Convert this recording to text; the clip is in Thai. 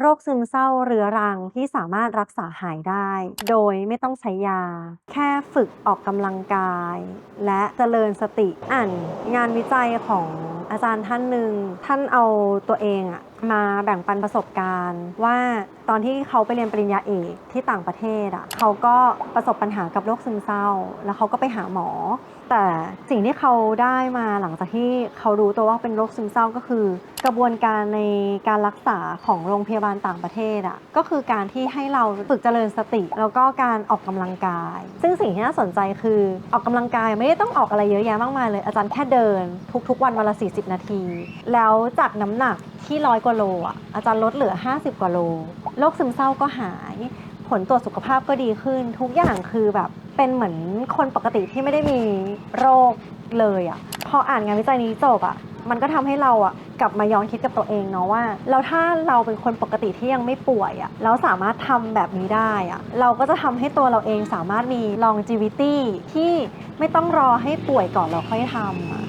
โรคซึมเศร้าเรื้อรังที่สามารถรักษาหายได้ โดยไม่ต้องใช้ยา แค่ฝึกออกกำลังกาย และเจริญสติอ่านงานวิจัยของอาจารย์ท่านหนึ่งท่านเอาตัวเองอะ มาแบ่งปันประสบการณ์ ว่าตอนที่เขาไปเรียนปริญญาเอกที่ต่างประเทศอะเขาก็ประสบปัญหากับโรคซึมเศร้า แล้วเขาก็ไปหาหมอ แต่สิ่งที่เขาได้มาหลังจากที่เขารู้ตัวว่าเป็นโรคซึมเศร้าก็คือ กระบวนการในการรักษาของโรงพยาบาลต่างประเทศอะก็คือการที่ให้เราฝึกเจริญสติ แล้วก็การออกกำลังกาย ซึ่งสิ่งที่น่าสนใจคือออกกำลังกายไม่ได้ต้องออกอะไรเยอะแยะมากมายเลยอาจารย์แค่เดิน ทุกๆ วันวันละ40 นาที แล้วจากน้ำหนัก ที่ร้อยกว่าโลอะอาจารย์ลดเหลือ 50 กว่าโลโรคซึมเศร้าก็หาย ผลตรวจสุขภาพก็ดีขึ้น ทุกอย่างคือแบบเป็นเหมือนคนปกติที่ไม่ได้มีโรคเลยอะพออ่านงานวิจัยนี้จบอะมันก็ทำให้เราอะกลับมาย้อนคิดกับตัวเองเนาะว่าแล้วถ้าเราเป็นคนปกติที่ยังไม่ป่วยอะแล้วสามารถทำแบบนี้ได้อะเราก็จะทำให้ตัวเราเองสามารถมี longevity ที่ไม่ต้องรอให้ป่วยก่อนเราค่อยทำอะ